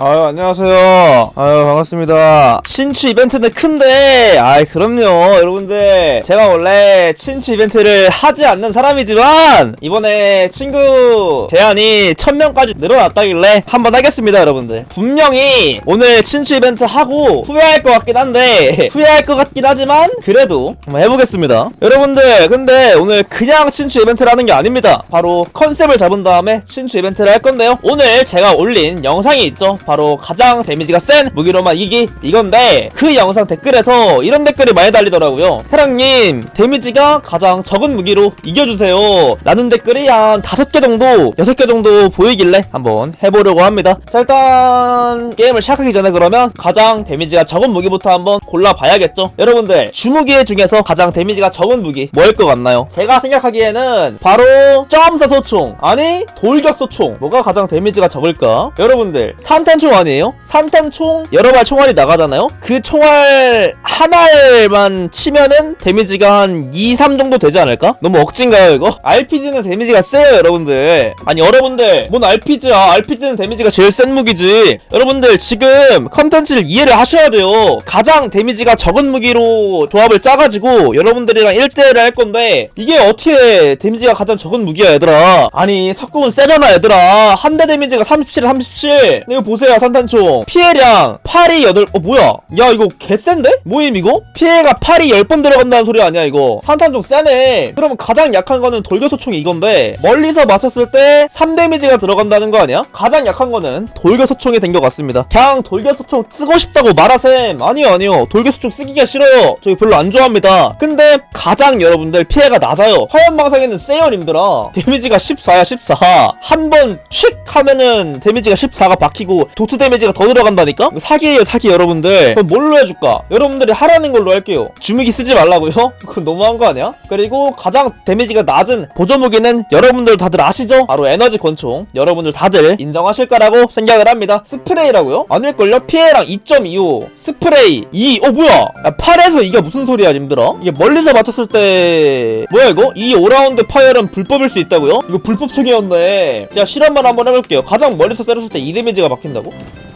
아유 안녕하세요. 아유 반갑습니다. 친추 이벤트는 큰데 아이 그럼요. 여러분들 제가 원래 친추 이벤트를 하지 않는 사람이지만 이번에 친구 제한이 1000명까지 늘어났다길래 한번 하겠습니다 여러분들. 분명히 오늘 친추 이벤트 하고 후회할 것 같긴 한데 후회할 것 같긴 하지만 그래도 한번 해보겠습니다. 여러분들 근데 오늘 그냥 친추 이벤트를 하는 게 아닙니다. 바로 컨셉을 잡은 다음에 친추 이벤트를 할 건데요. 오늘 제가 올린 영상이 있죠 바로 가장 데미지가 센 무기로만 이기 이건데 그 영상 댓글에서 이런 댓글이 많이 달리더라고요. 태랑님 데미지가 가장 적은 무기로 이겨주세요. 라는 댓글이 한 다섯 개 정도 여섯 개 정도 보이길래 한번 해보려고 합니다. 자 일단 게임을 시작하기 전에 그러면 가장 데미지가 적은 무기부터 한번 골라봐야겠죠? 여러분들 주무기 중에서 가장 데미지가 적은 무기 뭐일 것 같나요? 제가 생각하기에는 바로 점사 소총 아니 돌격 소총. 뭐가 가장 데미지가 적을까? 여러분들 산탄 총 아니에요? 산탄총? 여러 발 총알이 나가잖아요? 그 총알 하나에만 치면은 데미지가 한 2, 3 정도 되지 않을까? 너무 억진가요 이거? RPG는 데미지가 세요 여러분들. 아니 여러분들. 뭔 RPG야? RPG는 데미지가 제일 센 무기지. 여러분들 지금 컨텐츠를 이해를 하셔야 돼요. 가장 데미지가 적은 무기로 조합을 짜가지고 여러분들이랑 1대1을 할 건데 이게 어떻게 데미지가 가장 적은 무기야 얘들아? 아니 석궁은 세잖아 얘들아. 한 대 데미지가 37에 37 이거 보세요 산탄총. 피해량 8이 8 어 뭐야? 야 이거 개센데? 뭐임 이거? 피해가 8이 10번 들어간다는 소리 아니야 이거? 산탄총 세네. 그러면 가장 약한 거는 돌격소총이 이건데 멀리서 맞췄을 때 3데미지가 들어간다는 거 아니야? 가장 약한 거는 돌격소총이 된 것 같습니다. 그냥 돌격소총 쓰고 싶다고 말하셈. 아니요 아니요. 돌격소총 쓰기가 싫어요. 저희 별로 안 좋아합니다. 근데 가장 여러분들 피해가 낮아요. 화염방사기는 세요 님들아. 데미지가 14야 14 한 번 칙 하면은 데미지가 14가 박히고 도트 데미지가 더 들어간다니까? 사기예요 사기 여러분들 그럼 뭘로 해줄까? 여러분들이 하라는 걸로 할게요 주무기 쓰지 말라고요? 그건 너무한 거 아니야? 그리고 가장 데미지가 낮은 보조 무기는 여러분들 다들 아시죠? 바로 에너지 권총 여러분들 다들 인정하실 거라고 생각을 합니다 스프레이라고요? 아닐걸요? 피해랑 2.25 스프레이 2 어 뭐야 야, 8에서 이게 무슨 소리야 님들아? 이게 멀리서 맞췄을 때 뭐야 이거? 이 5라운드 파열은 불법일 수 있다고요? 이거 불법 총이었네 자 실험만 한번 해볼게요 가장 멀리서 때렸을 때2 데미지가 박힌다고? こと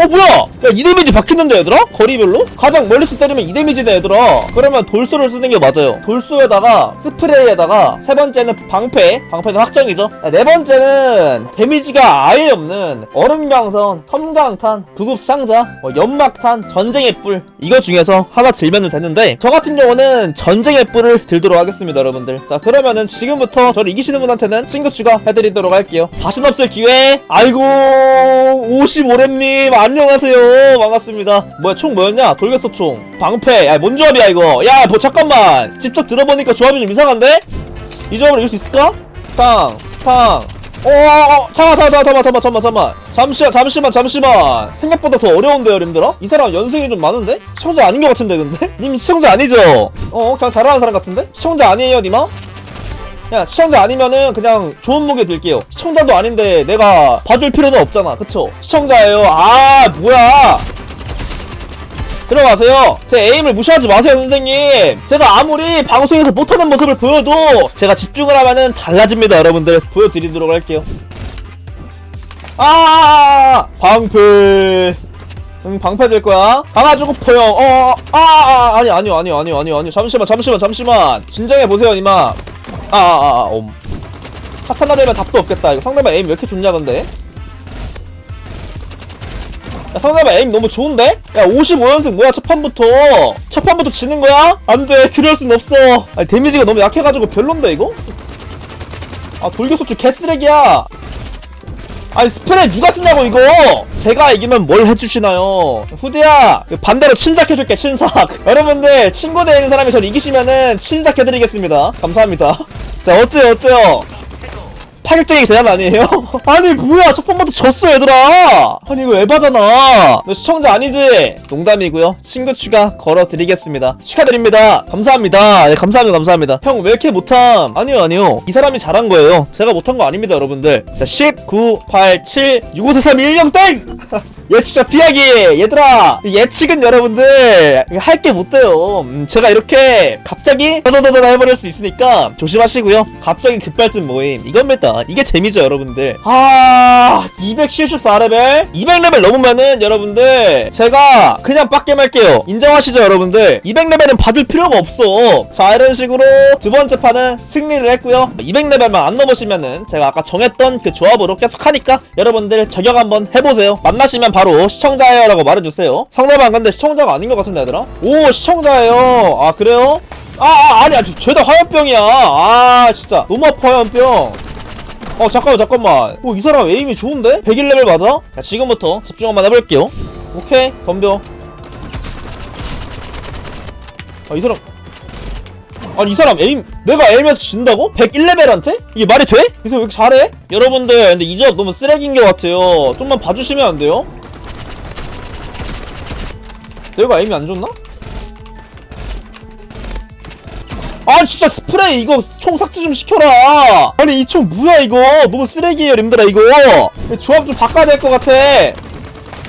어 뭐야? 야 2데미지 박혔는데 얘들아? 거리별로? 가장 멀리서 때리면 2데미지네 얘들아. 그러면 돌수를 쓰는 게 맞아요. 돌수에다가 스프레이에다가 세 번째는 방패. 방패는 확정이죠. 야, 네 번째는 데미지가 아예 없는 얼음강선 섬광탄 구급상자 뭐 연막탄 전쟁의 뿔. 이거 중에서 하나 들면 되는데 저 같은 경우는 전쟁의 뿔을 들도록 하겠습니다 여러분들. 자 그러면은 지금부터 저를 이기시는 분한테는 친구 추가해드리도록 할게요. 다신 없을 기회. 아이고 55렘님 안녕하세요 반갑습니다 뭐야 총 뭐였냐 돌격소 총 방패 야뭔 조합이야 이거 야 뭐 잠깐만 직접 들어보니까 조합이 좀 이상한데? 이 조합을 이길 수 있을까? 탕, 탕. 어, 잠깐만, 잠깐만, 잠깐만, 잠깐만, 잠깐만. 잠시만, 잠시만, 잠시만. 생각보다 더 어려운데요, 님들아? 이 사람 연승이 좀 많은데? 시청자 아닌 것 같은데, 근데? 님 시청자 아니죠? 어, 그냥 잘하는 사람 같은데? 시청자 아니에요, 님아? 야, 시청자 아니면은 그냥 좋은 무기 들게요. 시청자도 아닌데 내가 봐줄 필요는 없잖아. 그쵸? 시청자예요. 아, 뭐야. 들어가세요. 제 에임을 무시하지 마세요, 선생님. 제가 아무리 방송에서 못하는 모습을 보여도 제가 집중을 하면은 달라집니다, 여러분들. 보여드리도록 할게요. 아, 방패. 응, 방패 될 거야. 강아지고 포용. 어, 아, 아, 아니, 아니요, 아니요, 아니요, 아니요, 아니요. 잠시만, 잠시만, 잠시만. 진정해 보세요, 이마. 아, 아, 아, 옴. 카타나 되면 답도 없겠다. 이거 상대방 에임 왜 이렇게 좋냐, 근데? 야, 상대방 에임 너무 좋은데? 야, 55연승 뭐야, 첫 판부터. 첫 판부터 지는 거야? 안 돼, 그럴 순 없어. 아니, 데미지가 너무 약해가지고 별론데, 이거? 아, 돌격소추 개쓰레기야. 아니, 스프레이 누가 쓰냐고, 이거! 제가 이기면 뭘 해주시나요? 후디야, 반대로 친삭해줄게, 친삭. 여러분들, 친구 있는 사람이 저를 이기시면은 친삭해드리겠습니다. 감사합니다. 자, 어때요, 어때요? 파격적인 제안 아니에요? 아니 뭐야 첫 판부터 졌어 얘들아! 아니 이거 에바잖아! 너 시청자 아니지? 농담이고요. 친구 추가 걸어드리겠습니다. 축하드립니다. 감사합니다. 네, 감사합니다 감사합니다. 형 왜 이렇게 못함? 아니요 아니요. 이 사람이 잘한 거예요. 제가 못한 거 아닙니다 여러분들. 자 10, 9, 8, 7, 6, 5, 4, 3, 2, 1, 0 땡! 예측자 피하기! 얘들아! 예측은 여러분들 할 게 못 돼요. 음, 제가 이렇게 갑자기 더더더더 해버릴 수 있으니까 조심하시고요. 갑자기 급발진 모임. 이겁니다. 이게 재미죠 여러분들. 아 274레벨? 200레벨 넘으면은 여러분들 제가 그냥 빡게 할게요. 인정하시죠 여러분들? 200레벨은 받을 필요가 없어. 자 이런 식으로 두 번째 판은 승리를 했고요. 200레벨만 안 넘으시면은 제가 아까 정했던 그 조합으로 계속 하니까 여러분들 저격 한번 해보세요. 만나시면 바로 시청자예요 라고 말해주세요 상대방 근데 시청자가 아닌 것 같은데 얘들아 오 시청자예요 아 그래요? 아, 아 아니야 죄다 화염병이야 아 진짜 너무 아파 화염병 어 잠깐만 잠깐만 어 이 사람 에임이 좋은데? 101레벨 맞아? 자 지금부터 집중 한번 해볼게요 오케이 덤벼 아 이 사람 아니 이 사람 에임 내가 에임에서 진다고? 101레벨한테? 이게 말이 돼? 이 사람 왜 이렇게 잘해? 여러분들 근데 이 조합 너무 쓰레기인 것 같아요 좀만 봐주시면 안 돼요? 내가 에임이 안 좋나? 아 진짜 스프레이 이거 총 삭제 좀 시켜라. 아니 이 총 뭐야 이거? 너무 쓰레기예요 님들아 이거. 조합 좀 바꿔야 될 것 같아.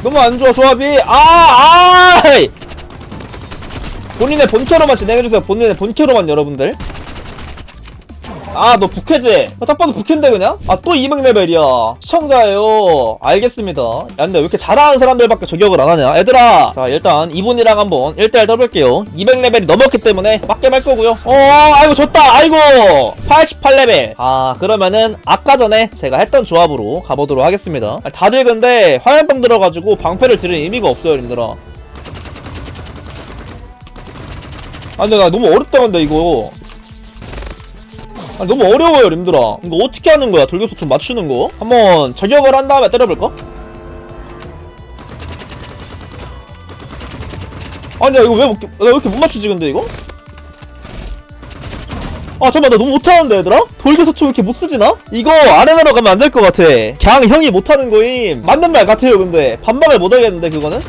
너무 안 좋아 조합이. 아 아이! 본인의 본캐로만 진행해주세요. 본인의 본캐로만 여러분들 아 너 부캐지? 아, 딱 봐도 부캐인데 그냥? 아 또 200레벨이야. 시청자예요. 알겠습니다. 야 근데 왜 이렇게 잘하는 사람들밖에 저격을 안 하냐? 얘들아! 자 일단 이분이랑 한번 1대1 떠볼게요. 200레벨이 넘었기 때문에 빡게 말 거고요. 어 아이고 졌다! 아이고! 88레벨. 아 그러면은 아까 전에 제가 했던 조합으로 가보도록 하겠습니다. 아, 다들 근데 화염병 들어가지고 방패를 들은 의미가 없어요 님들아. 아 근데 나 너무 어렵다 근데 이거 아 너무 어려워요 님들아 이거 어떻게 하는 거야 돌격소총 맞추는 거 한번 저격을 한 다음에 때려볼까? 아니 야 이거 왜, 못, 나왜 이렇게 못 맞추지 근데 이거? 아 잠깐만 나 너무 못하는데 얘들아? 돌격소총 왜 이렇게 못쓰지 나? 이거 아레나로 가면 안 될 것 같아 그냥 형이 못하는 거임 맞는 말 같아요 근데 반박을 못하겠는데 그거는?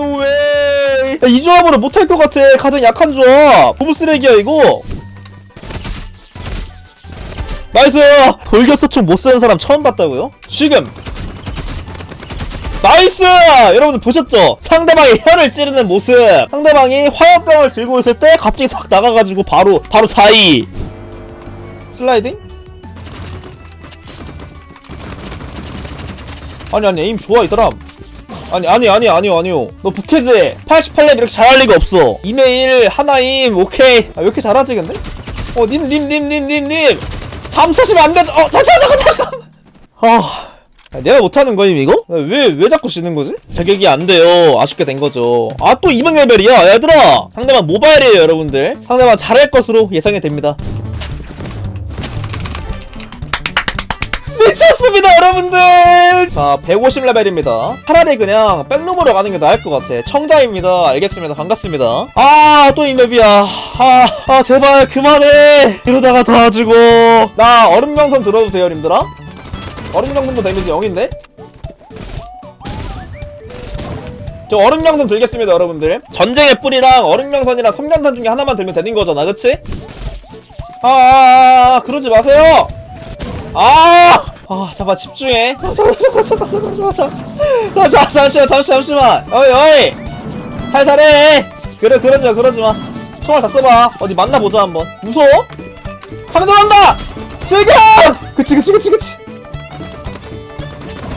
야, 이 조합으로 못할 것 같아. 가장 약한 조합. 너무 쓰레기야, 이거. 나이스! 돌격소총 못 쓰는 사람 처음 봤다고요? 지금! 나이스! 여러분들 보셨죠? 상대방이 혀를 찌르는 모습! 상대방이 화염병을 들고 있을 때 갑자기 싹 나가가지고 바로, 바로 4위! 슬라이딩? 아니, 아니, 에임 좋아, 이 사람. 아니 아니 아니 아니요 아니요. 너 부캐즈 88렙 이렇게 잘할 리가 없어. 이메일 하나임 오케이. 아, 왜 이렇게 잘하지 근데? 어님 님 님 님 님님. 잠수하시면 안돼. 어 잠깐 잠깐 잠깐. 아 아, 내가 못하는 거임 이거? 왜 왜 자꾸 지는 거지? 자격이 안 돼요. 아쉽게 된 거죠. 아 또 200레벨이야 얘들아. 상대방 모바일이에요 여러분들. 상대방 잘할 것으로 예상이 됩니다 여러분들! 자 150레벨입니다. 차라리 그냥 백룸으로 가는 게 나을 것 같아. 청자입니다. 알겠습니다. 반갑습니다. 아 또 이 맵이야. 아, 아 제발 그만해! 이러다가 도와주고. 나 얼음경선 들어도 돼요 님들아? 얼음경선도 데미지 0인데? 저 얼음경선 들겠습니다 여러분들. 전쟁의 뿔이랑 얼음경선이랑 섬경탄 중에 하나만 들면 되는 거잖아 그치? 아, 아, 아 그러지 마세요! 아! 아, 잠깐 집중해. 아, 잠깐, 잠깐, 잠시만, 잠시만, 잠시만. 어이, 어이. 살살해. 그래, 그러지 마, 그러지 마. 총알 다 써봐. 어디 만나보자 한번. 무서워? 상대한다. 지금. 그치, 그치, 그치, 그치.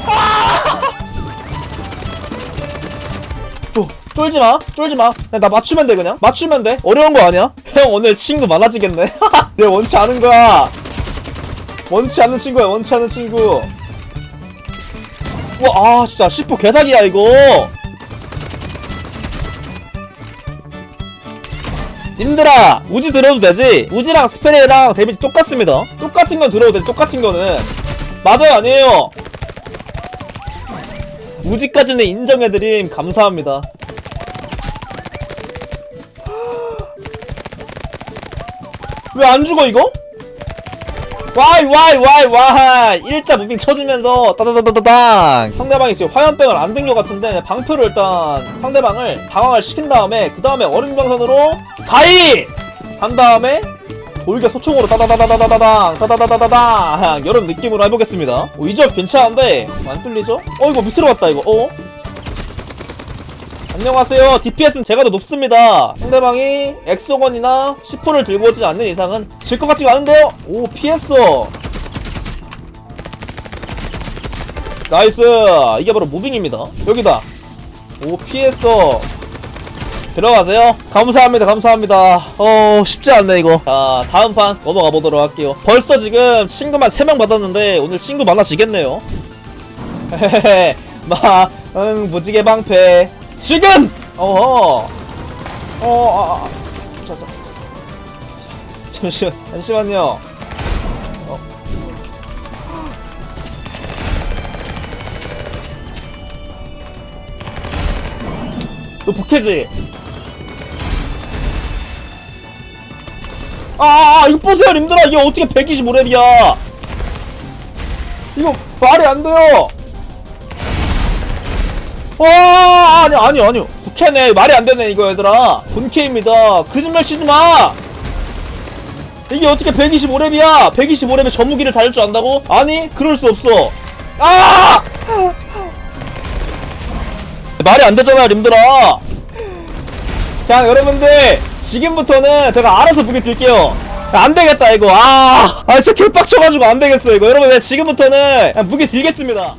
아! 어, 쫄지 마, 쫄지 마. 그냥 나 맞추면 돼 그냥. 맞추면 돼. 어려운 거 아니야? 형 오늘 친구 많아지겠네. 내 원치 않은 거야. 원치 않는 친구야 원치 않는 친구. 와아 진짜 10부 개사기야 이거. 님들아 우지 들어도 되지? 우지랑 스페레랑 데미지 똑같습니다. 똑같은 건 들어도 돼 똑같은 거는. 맞아요 아니에요? 우지까지는 인정해드림 감사합니다. 왜 안 죽어 이거? 와이 와이 와이 와이. 일자 무빙 쳐주면서 따다다다다당. 상대방이 지금 화염병을 안 든 것 같은데 방표로 일단 상대방을 당황을 시킨 다음에 그 다음에 얼음병선으로 4위 한 다음에 돌격 소총으로 따다다다다다당 따다다다다당. 이런 느낌으로 해보겠습니다. 어, 이 조합 괜찮은데? 안 뚫리죠? 어 이거 밑으로 갔다 이거. 어? 안녕하세요. DPS는 제가 더 높습니다. 상대방이 엑소건이나 10호를 들고 오지 않는 이상은 질 것 같지가 않은데요? 오 피했어. 나이스. 이게 바로 무빙입니다. 여기다. 오 피했어. 들어가세요. 감사합니다. 감사합니다. 어 쉽지 않네 이거. 자 다음 판 넘어가 보도록 할게요. 벌써 지금 친구만 3명 받았는데 오늘 친구 많아지겠네요. 헤헤헤. 마 응 무지개 방패 지금 어허 어 아, 아. 자, 자. 잠시만 잠시만요 어. 너 부캐지? 아, 아, 아, 이거 보세요, 님들아. 이게 어떻게 125렙이야? 이거 말이 안 돼요. 와, 아니, 아니, 아니. 부캐네. 말이 안 되네, 이거 얘들아. 본캐입니다. 거짓말 치지 마! 이게 어떻게 125렙이야? 125렙에 전무기를 달릴 줄 안다고? 아니, 그럴 수 없어. 아! 말이 안 되잖아, 님들아. 자, 여러분들. 지금부터는 제가 알아서 무게 들게요. 안 되겠다, 이거. 아, 아, 진짜 개빡쳐가지고 안 되겠어, 이거. 여러분, 내가 지금부터는 무게 들겠습니다.